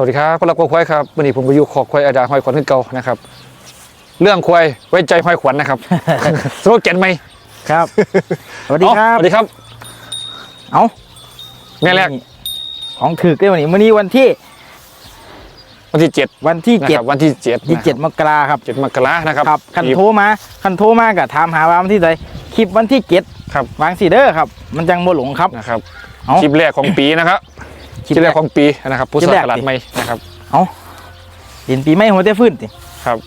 สวัสดีครับคนรักควายครับวันนี้ผมไปอยู่ขอกควายอาดาห้อยขวัญขึ้นเก่านะครับ เรื่องควายไว้ใจห้อยขวัญนะครับสโลแกนไหมครับ สวัสดีครัเอ้าบสวัสดีครับ เอาแม่แรกของถือได้วันนี้วันนี้วันที่ วันที่เจ็ดวันที่นะเจ็คดรับวันที่เจ็ดที่เจ็ดมกราครับเจ็ดมกรานะครับครับคันอีกโทรมาคันโทรมากับถามหาว่าวันที่ใดคลิปวันที่เจ็ดครับวางสีเด้อครับ มันจังโมหลงครับนะครับเอ้าคลิปแรกของปีนะครับ คลิปแรกของปีนะครับผู้คลิสปแรมักครตลาดสิใหม่นะครับดินปีไม่หัวเต้ฟื้นติครับ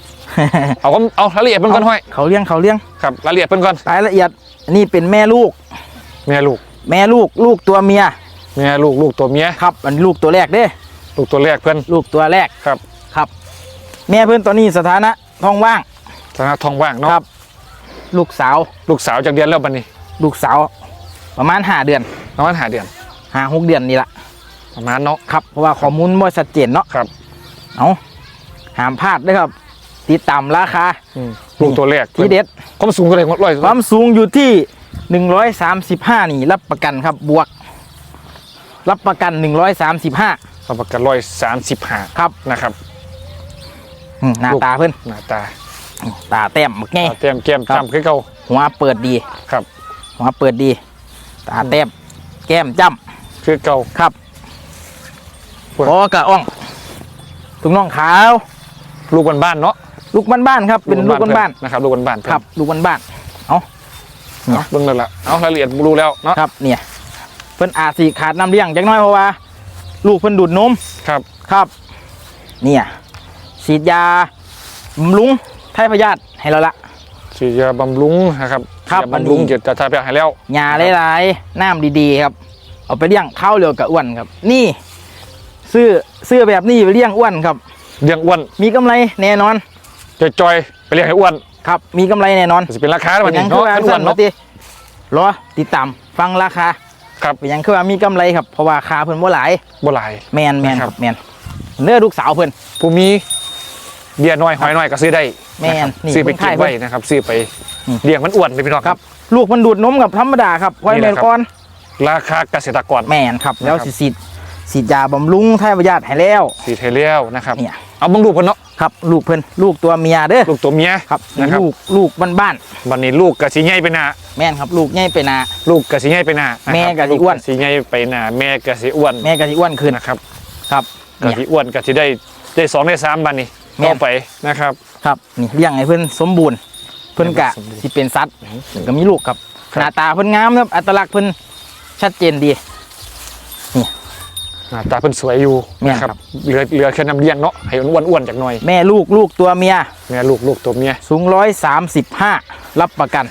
เอาผมเอารายละเอียดเพิ่นก่อนห้อยเขาเลี้ยงเขาเลี้ยงครับรายละเอียดเพิ่นก่อนรายละเอียดอันนี้เป็นแม่ลูก แม่ลูก แม่ลูกลูกตัวเมียแม่ลูกลูกตัวเมียครับอันลูกตัวแรกเด้ลูกตัวแรกเพื่อนลูกตัวแรกครับครับ แม่เพื่อนตอนนี้สถานะท้องว่าง สถานะทองว่างเนาะครับ ลูกสาว ลูกสาวจากเดือนแล้วบัดนี้ ลูกสาว ประมาณห้าเดือน ประมาณหาเดือนห้าหกเดือนนี่ละ ประมาณเนาะครับเพราะว่าข้อมูลไม่ชัดเจนเนาะครับ เอาห้ามพลาดด้วยครับ ติดตามราคาอืมลูกตัวแรกที่เด็ด ความสูงเท่าไหร่ร้อยความสูงอยู่ที่ 135 นี่ รับประกันครับบวก รับประกัน 135ประกันร้อยสามสิบห้าครับ นะครับอืมหน้าลูกตาเพิ่นหน้าตาตาแต้มบักไง ตาเตรียมแก้มครับ จำคือเก่าหัวเปิดดี ครับ หัวเปิดดี ตาแต้มแก้มจ้คือเก่าำครับ ปวดคอกระอ่องถุงน่องขาว ลูกบ้านๆเนาะลูกบ้านๆครับ เป็นลูกบ้านๆนะครับ ลูกบ้านๆๆครับ ลูกบ้านๆเอาเนาะเบิ่งแล้วล่ะเอารายละเอียดรู้แล้วเนาะครับ เนี่ยเพิ่นอาจสิขาดน้ำเลี้ยงจักหน้อยเพราะว่า ลูกเพิ่นดูดนมครับครับ เนี่ยฉีดยาบำรุงไทยพยาธิให้เราละฉีดยาบำรุงนะครับครับยาบำรุงอันนี้เกี่ยวกับทาแปให้แล้วยาหลายๆน้ำดีๆครับ เอาไปเลี้ยงข้าวเร็วกับอ้วนครับ นี่ ซื้อซื้อแบบนี้ไปเลี้ยงอ้วนครับ เลี้ยงอ้วน มีกำไรแน่นอนจอยๆไปเลี้ยงให้อ้วนครับ มีกำไรแน่นอนจะเป็นราคาแล้วเป็บัดนหยันี้งคือเนาะว่าอ้วสั้นนเนาะมาติรอติดตามฟังราคาครับเป็นหยังคือว่ามีกำไรครับเพราะว่าคาเพิ่นบ่หลายบ่หลายแมนแมนนะคครัรับบแมนเนื้อลูกสาวเพิ่นผู้มีเบียร์น้อยหอยน้อยก็ซื้อได้แม่นนะครับนี่ซื้อไปเพิ่งเก็บขายไว้นะครับซื้อไปอืมเลี้ยงมันอ้วนไปพี่น้องครับ ลูกมันดูดนมกับธรรมดาครับไว้นี่แมแหละนครับก่อนราคาเกษตรกรแมนครับนะครับแล้วสิฉีด ฉีดยาบำรุงไทยพยาธิให้แล้วสีเทเลียวนะครับ เนี่ยเอาเบังลูกเพิ่นเนาะครับลูกเพิ่นลูกตัวเมียเด้อลูกตัวเมียครับนะครับลูกลูกบ้านวันนี้ลูกกะสีใหญ่ไปหน้าๆแม่นครับลูกใหญ่ไปนา ลูกกะสีใหญ่ไปหน้านะครับแม่กะสิอ้วน ลูสีใหญ่ไปหน้าแม่กะสีอ้วนแม่ก็สิอ้วนขึ้นนะครับครับกะเนี่ย สีอ้วนกะสีได้ได้สองได้สามบันนี้แม่ต่อไปนะครับ ครับนี่เลี้ยงให้เพิ่นสมบูรณ์ เพิ่นกะสมบูรณ์สิเป็นสัตว์ก็มีลูกครับครับหน้าตาเพิ่นงามครับอัตลักษณ์เพิ่นชัดเจนดี หน้าตาเพิ่นสวยอยู่แม่นนะคครัรับบเหลือเหลือแค่น้ำเลี้ยงเนาะให้อ้วนอ้วนๆจากหน่อยแม่ลูกลูกตัวเมีย แม่ลูกลูกตัวเมียสูงร้อยสามสิบห้ารับประกัน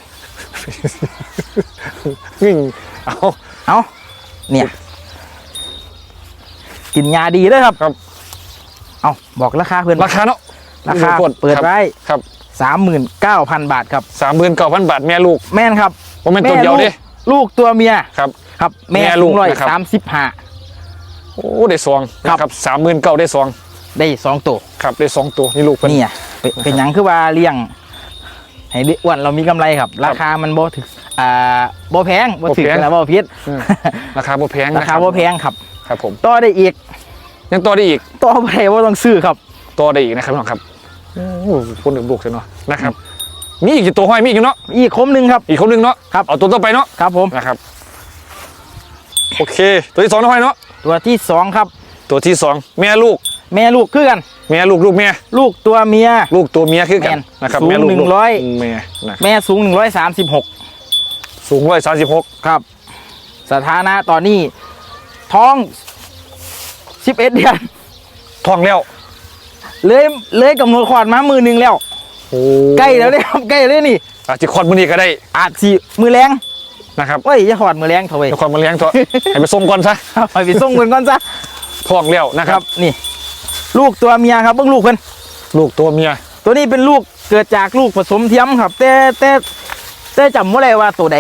วิ่งเอา เอาเนี่ย กินยาดีเด้อครับ ครับ เอาบอกราคาเพื่อนราคาเนาะราคาโทษเปิดไว้ครับสามหมื่นเก้าพันบาทครับ สามหมื่นเก้าพันบาทแม่ลูกแม่นครับผมเป็นตัวเดียวดิแม่ลูกลูกตัวเมียครับ ครับ แม่แม่ลูสูกงร้อยนะครับ สามสิบห้าโอ้ได้ซองครับนะครับสามหมื่นเก้าได้ซองได้สองตัวครับได้สองตัวนี่ลูกเพิ่นเนี่ยเป็นเป็นหยังคือว่าเลี้ยงให้ได้อ้วนเรามีกำไรครับ ราคามันบ่ถึกอ่าบ่แพงบ่ถึกแล้วบ่พิษอืมราคาบ่แพงรานะคาบ่แพงครับ ครับผมต่อได้อีก ยังต่อได้อีกต่อไปว่าต้องซื้อครับต่อได้อีกนะครับพี่น้องครับโอ้โหคนหนึ่งบุกเลยเนาะนะครับมีอีกกี่ตัวห้อยมีอีกเนาะอีกคมหนึ่งครับอีกคนหนึ่งเนาะครับเอาตัวต่อไปเนาะครับผมนะครับโอเค ตัวที่สองนะห้อยเนาะ ตัวที่สองครับ ตัวที่สองแม่ลูก แม่ลูกคือกัน แม่ลูกลูกแม่ ลูกตัวเมีย ลูกตัวเมียคือกันแม่นนะครับสูงแม่ลูกหนึ่งร้อยลูกแม่นะแม่สูง 136 สูงร้อยสามสิบหกครับ สถานะตอนนี้ ท้อง 11 เดือน ท้องแล้วเลยเลยกำหนดขอดมามือหนึ่งแล้วโอ้ใกล้แล้วเนี่ยครับใกล้เลยนี่อาจจะคลอดมือนี้ก็ได้อาจสิมือแรง นะครับเว้ยจะขอดมือแรงเถอะเว้ยเดี๋ยวคลอดมาเลี้ยงเถอะให้ไปส่งก่อนซะไปไปส่งเพิ่นก่อนซะท้องแล้วนะคครัรับ บนี่ ลูกตัวเมียครับเบิ่งลูกเพิ่นลูกตัวเมียตัวนี้เป็นลูกเกิดจากลูกผสมเทียมครับ แต่แต่แต่จำว่าอะไรว่าตัวใด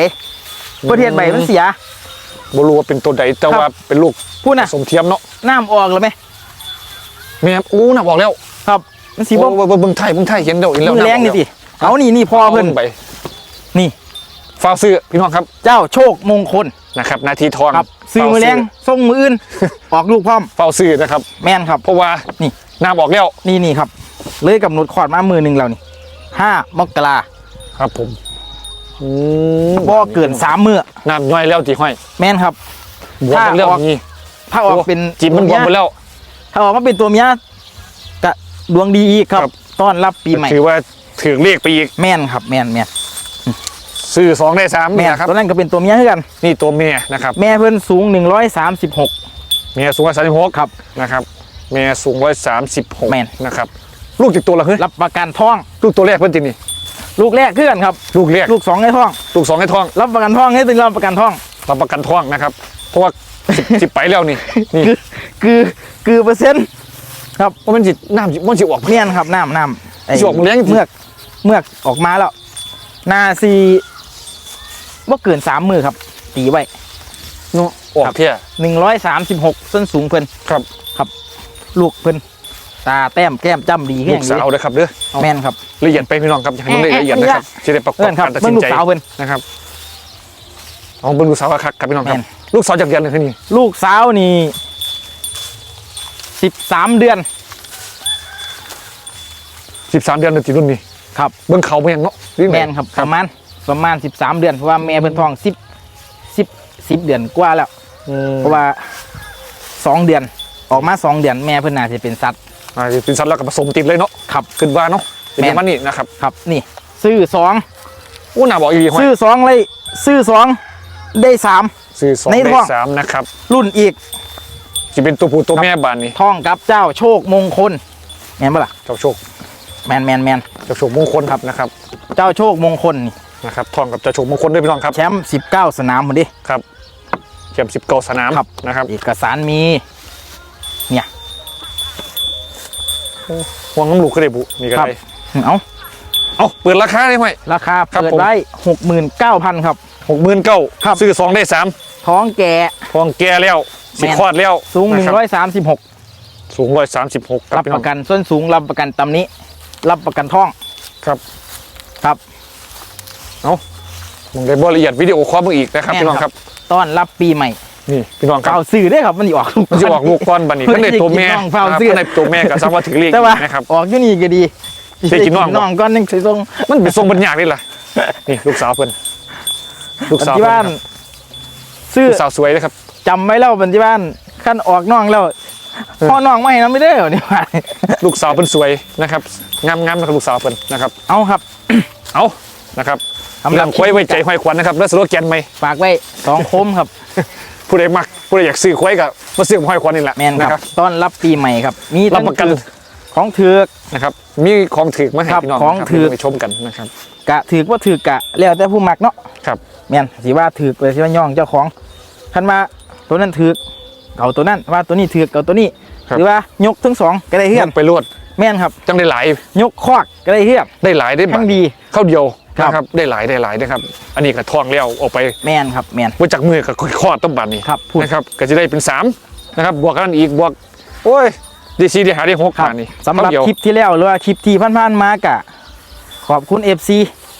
ประเทศใบมันเสีย บ่รู้ว่าเป็นตัวใดแต่ครับว่าเป็นลูกพูดนะสมเทียมเนาะน้ำออกแล้วไหมแม่อู้น่ะบอกแล้วครับ มันสีโอ้บ่เบิ่งไทยเบิ่งไทยเห็นเดี๋ยวเห็นแล้วมือแรงนี่สิเอานี่นี่พ่อเพิ่น ไปนี่ ฟาวซื้อพี่น้องครับ เจ้าโชคมงคลนะครับนาทีทองครับซื้อมือแรงส่งมืออื่นออกลูกพร้อมเฝ้าซื้อนะครับแม่นครับ เพราะว่านี่น้ำออกแล้วนี่นี่ครับ เลยกำหนดขอดมามือหนึ่งแล้วนี่ห้ามกราครับผมอืมบ่เกินสามมือน้ำย่อยแล้วตีห้อย แม่นครับบวมหมดแล้วถ้าออกนี่ถ้าออกเป็นจิบมันบวมหมดแล้ว ถ้าออกมาเป็นตัวเมียกะดวงดีอีกครับครับ ต้อนรับปีใหม่ถือว่าถึงเลขไปอีกแม่นครับ แม่นแม่น ซื้อสองได้สามแม่นี่นนะครับตัวนั้นก็เป็นตัวเมียเท่ากัน นี่ตัวเมียนะครับ แม่เพิ่นสูง 136 เมียสูงร้อยสามสิบหกครับนะครับเมียสูงร้อยสามสิบหกแม่น นะครับ ลูกจิกตัวละเฮ้ยรับประกันท้อง ลูกตัวแรกเพิ่นตินี่ ลูกแรกคือกันครับ ลูกแรกลูกสองในท้อง ลูกสองให้ท้องรับประกันท้องให้ถึงรับประกันท้องรับประกันท้องนะครับ เพราะว่าสิบสิบไปแล้วนี่นี่คือคือคือเปอร์เซ็นต์ครับว่ามันจิน้ำจิมันจิออกเมียนครับน้ำน้ำไอ้สิออกมาเลี้ยงเมือกเมือกออกมาแล้วหนาซี ว่าเกินสามมือครับ ตีไว้เนาะออกเที่ยหนึ่งร้อยสามสิบหกส้นสูงเพิ่นครับลูกเพิ่นตาแต้มแก้มจ้ำดีลูแห้กงดีสาวเลยครับเด้อแม่นครับละเอียดไปพี่น้องครับอยากให้มันละเอียดนะครับจะได้ประกอเพื่บอนครับการตัดเบิ่สิงนลูกใจสาวเพิ่นนะครับเอาเบิ่งลูกสาวครับครับพี่น้องครับแม่นลูกสาวจากเดือนหนึงคือนี่ลูกสาวนี่สิบสามเดือนสิบสามเดือนเดือนที่รุ่นนี้ครับเบิ่งเขาเพียงเนาะหรือไงแม่นครับประมาณ ประมาณสิบสามเดือนเพราะว่าแม่เพิ่นท้องสิบสิบสิบเดือนกว่าแล้ว อืมเพราะว่าสองเดือนออกมาสองเดือนแม่เพิ่นน่าจะเป็นสัตว์ อ่าเป็นสัตว์แล้วก็ผสมติดเลยเนาะครับขึ้นว่าเนาะเป็นแม่ปนระมาณนี้นะครับครับนี่ซื้อสองโอ้หน้าบอกอีกห้อยซื้อสองเลยซื้อสองได้สาม ซื้อสองในได้ท้อง สามนะครับรุ่นอีกจะเป็นตัวผู้ตัวแม่บานนี้ท่องกับเจ้าโชคมงคลแม่นปะล่ะเจ้าโชคแมนแมนแมนเจ้าโชคมงคลครับนะครับ เจ้าโชคมงคลนี่ นะครับทองกับเจ้าโชคมงคลด้วยพี่น้องครับแชมป์สิบเก้าสนามหมดดิครับเข็มสิบเก้าสนามครับนะครับเอกสารมีห่วงน้ำลูกก็ได้บุนี่ก็ครับได้เอาเอาเปิดราคาได้ไหมราคาครับเปิดผมไว้หกหมื่นเก้าพันครับหกหมื่นเก้าครับซื้อสองได้สามท้องแก่ทองแก่แล้วสิแม่นคลอดแล้วสูงหนึ่งะคบร้อยสามสิบหกสูงร้อยสามสิบหกรับประกันส้นสูงรับประกันตำนี้ รับประกันท้องครับครับ มึงได้บรละเอียดวิดีโอคอลมึงอีกนะครับแม่นพี่น้องคครัรับบต้อนรับปีใหม่นี่พี่น้องครับเฝ้าซื้อได้อครับมันสิออกลูกมันจะออกลูกก้อนบันนี้เพื่ก็อนในตัวแม่จะกินน้องเฝ้านะครับซื้อก็ในตัวแม่กับซ้ำว่าถือเลขแต่ว่านะครับออกอยู่นี่ก็ดีได้กินน้องบ่น้องก้อนหนึงสิส่งมันเป็นทรงบัญญัติเลยล่ะนี่ลูกสาวเพิ่นลูกสาวที่เพิ่นบ้านครับซื้อลูกสาวสวยเลยครับจำไว้แล้วปัจจุบันขั้นออกน้องแล้วพ่อน้องไม่ให้น้ำไม่ได้เหรอนี่ว่าลูกสาวเพิ่นสวยนะครับงามๆนะครับลูกสาวเพิ่นนะครับ เอาครับ เอานะครับ สำหรับเรื่องควายไว้ใจห้อยขวัญนะครับแล้วสโลแกนไหมฝากไว้สองคมครับ ผู้ใดมักผู้ใดอยากซื้อควายกับมาซื้อกับห้อยขวัญนี่แหละแมนนะครับต้อนรับปีใหม่ครับ มีรับทั้งประกันของถือกนะครับ มีของถือมาให้ครับพี่น้องของนะครับถือไปชมกันนะครับกะถือกว่าถือกะแล้วแต่ผู้มักเนาะครับแมนสิว่าถือกเลยสิว่าย่องเจ้าของคันมาตัวนั้นถือกเอาตัวนั้นว่าตัวนี้ถือกเอาตัวนี้ครับหรือว่ายกทั้งสองก็ได้เฮือนไปรวดแม่นครับจังได้หลายยกคอกก็ได้เฮือนได้หลายได้ทั้งดีเข้าเดียว ครับ นะครับได้หลายได้หลายนะครับ อันนี้ก็ทองแล้วออกไปแม่นครับแม่น ว่าจากมือกับคอดต้มบันนี่ครับพูด นะครับก็จะได้เป็นสามนะครับบวกกันอีกบวกโอ้ยดีซีดีหาได้หกครับบาทนี่สำหรับเท่าเดียวคลิปที่แล้วหรือว่าคลิปที่ผ่านๆมากะขอบคุณ FC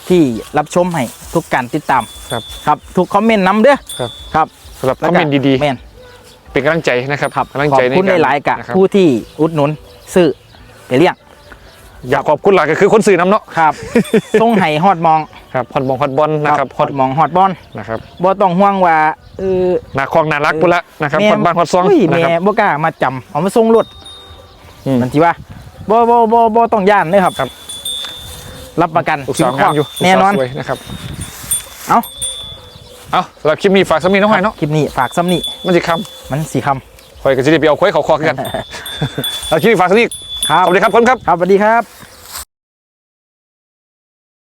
ที่รับชมให้ทุกการติดตามครับ ครับทุกคอมเมนต์นำเด้อครับ ครับสำหรับคอมเมนต์ดีแม่น ๆ เป็นกำลังใจนะครับครับกำลังขอใจบในคุณการหลายๆกะนะครับ ผู้ที่อุดหนุนซื้อไปเลี้ยง อยากขอบคุณหลักก็คือคนสื่อน้ำเนาะครับส่งให้ฮอดมองครับฮอตบองฮอตบอลนะครับฮอดมองฮอดบอลนะครับบ่ต้องห่วงว่าเออหนาคลองนารักพุ่นละนะครับแม่ฮอตบ้านฮอตซองอุ้ยนะแม่ครับบ่กล้ามาจำเอามาส่งรถอืมมันที่ว่าบ่บ่บ่บ่ต้องย่านเลยครับครับ รับประกันลูกสาวงามอยู่แน่นอนลูกสาวสวยนะครับเอ้าเอาสำหรับคลิปนี้ฝากสามีน้องหอยเนาะคลิปนี้ฝากซ้ำนี่มันจะคมันสีคำหอยก็จะได้ไปเอาควายเขาคอกันแล้วคลิปนี้ฝากสามีำ ครับสวัสดีครับคนครับ ครับสวัสดีครับ